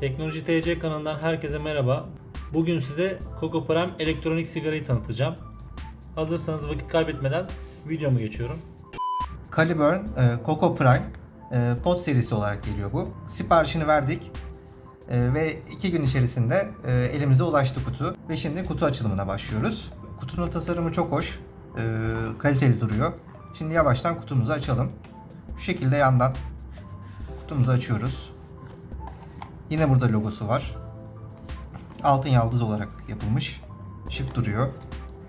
Teknoloji TC kanalından herkese merhaba. Bugün size Coco Prime elektronik sigarayı tanıtacağım. Hazırsanız vakit kaybetmeden videomu geçiyorum. Caliburn e, Coco Prime e, pod serisi olarak geliyor bu. Siparişini verdik e, ve iki gün içerisinde elimize ulaştı kutu ve şimdi kutu açılımına başlıyoruz. Kutunun tasarımı çok hoş, kaliteli duruyor. Şimdi yavaştan kutumuzu açalım. Şu şekilde yandan kutumuzu açıyoruz. Yine burada logosu var. Altın yaldız olarak yapılmış. Şık duruyor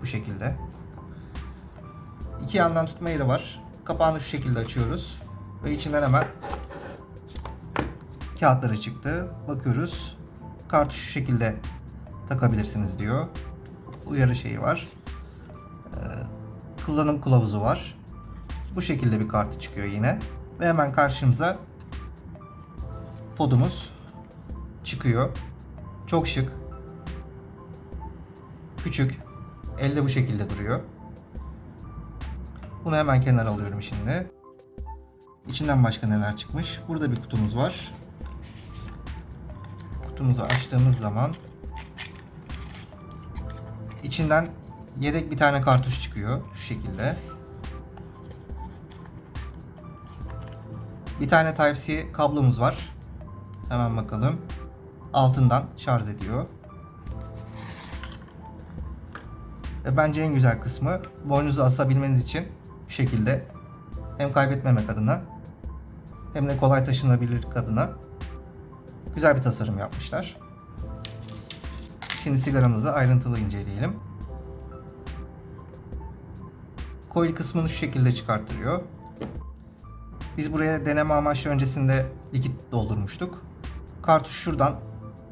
bu şekilde. İki yandan tutma yeri var. Kapağını şu şekilde açıyoruz. Ve içinden hemen kağıtları çıktı. Bakıyoruz. Kartı şu şekilde takabilirsiniz diyor. Uyarı şeyi var. Ee, kullanım kılavuzu var. Bu şekilde bir kartı çıkıyor yine. Ve hemen karşımıza podumuz çıkıyor. Çok şık. Küçük. Elde bu şekilde duruyor. Bunu hemen kenara alıyorum şimdi. İçinden başka neler çıkmış? Burada bir kutumuz var. Kutumuzu açtığımız zaman içinden yedek bir tane kartuş çıkıyor şu şekilde. Bir tane Type-C kablomuz var. Hemen bakalım. Altından şarj ediyor. Ve bence en güzel kısmı boynunuzu asabilmeniz için bu şekilde hem kaybetmemek adına hem de kolay taşınabilir adına güzel bir tasarım yapmışlar. Şimdi sigaramızı ayrıntılı inceleyelim. Coil kısmını şu şekilde çıkarttırıyor. Biz buraya deneme amaçlı öncesinde likit doldurmuştuk. Kartuş şuradan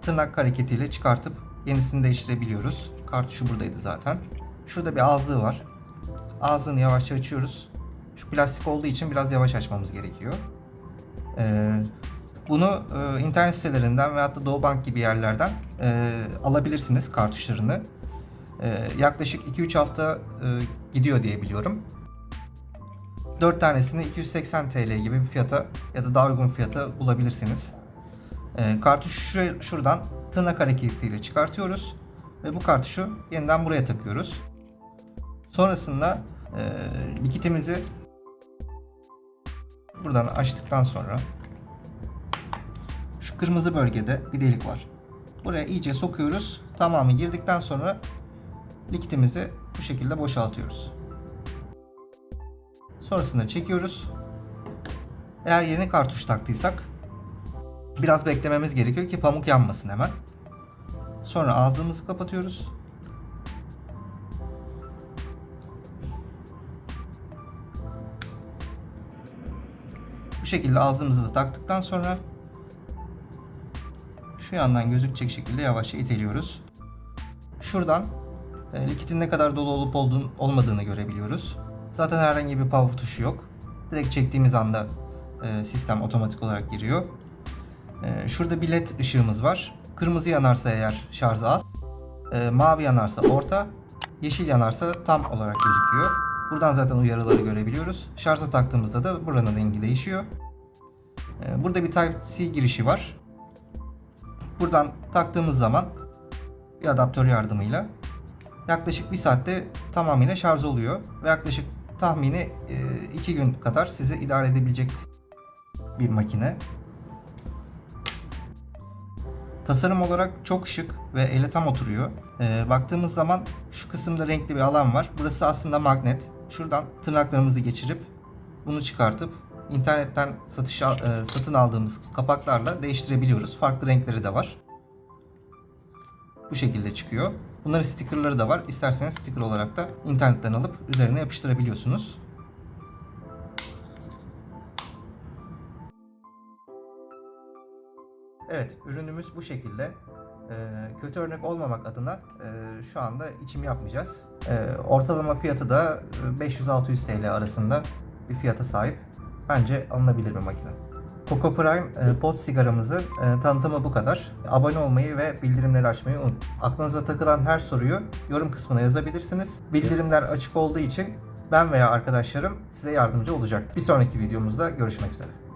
tırnak hareketiyle çıkartıp yenisini değiştirebiliyoruz. Kartuşu buradaydı zaten. Şurada bir ağızlığı var. Ağzını yavaşça açıyoruz. Şu plastik olduğu için biraz yavaş açmamız gerekiyor. Ee, bunu e, internet sitelerinden veyahut da Doğubank gibi yerlerden e, alabilirsiniz kartuşlarını. E, yaklaşık 2-3 hafta e, gidiyor diye biliyorum. 4 tanesini 280 TL gibi bir fiyata ya da daha uygun fiyata bulabilirsiniz. E, kartuşu şu- şuradan tırnak hareketiyle çıkartıyoruz ve bu kartuşu yeniden buraya takıyoruz. Sonrasında e, likitimizi buradan açtıktan sonra şu kırmızı bölgede bir delik var. Buraya iyice sokuyoruz. Tamamı girdikten sonra likitimizi bu şekilde boşaltıyoruz. Sonrasında çekiyoruz. Eğer yeni kartuş taktıysak biraz beklememiz gerekiyor ki pamuk yanmasın hemen. Sonra ağzımızı kapatıyoruz. Bu şekilde ağzımızı da taktıktan sonra şu yandan gözükecek şekilde yavaşça iteliyoruz. Şuradan e, likitin ne kadar dolu olup olduğunu, olmadığını görebiliyoruz. Zaten herhangi bir power tuşu yok. Direkt çektiğimiz anda e, sistem otomatik olarak giriyor. E, şurada bir led ışığımız var. Kırmızı yanarsa eğer şarjı az, e, mavi yanarsa orta, yeşil yanarsa tam olarak gözüküyor. Buradan zaten uyarıları görebiliyoruz. Şarja taktığımızda da buranın rengi değişiyor. E, burada bir Type-C girişi var. Buradan taktığımız zaman bir adaptör yardımıyla yaklaşık bir saatte tamamıyla şarj oluyor ve yaklaşık tahmini 2 gün kadar sizi idare edebilecek bir makine. Tasarım olarak çok şık ve ele tam oturuyor. Ee, baktığımız zaman şu kısımda renkli bir alan var. Burası aslında magnet. Şuradan tırnaklarımızı geçirip bunu çıkartıp internetten satış e, satın aldığımız kapaklarla değiştirebiliyoruz. Farklı renkleri de var. Bu şekilde çıkıyor. Bunların stickerları da var. İsterseniz sticker olarak da internetten alıp üzerine yapıştırabiliyorsunuz. Evet, ürünümüz bu şekilde. Ee, kötü örnek olmamak adına e, şu anda içim yapmayacağız. Ee, ortalama fiyatı da e, 500-600 TL arasında bir fiyata sahip. Bence alınabilir bir makine. Coco Prime e, pot sigaramızın e, tanıtımı bu kadar. Abone olmayı ve bildirimleri açmayı unutmayın. Aklınıza takılan her soruyu yorum kısmına yazabilirsiniz. Bildirimler açık olduğu için ben veya arkadaşlarım size yardımcı olacaktır. Bir sonraki videomuzda görüşmek üzere.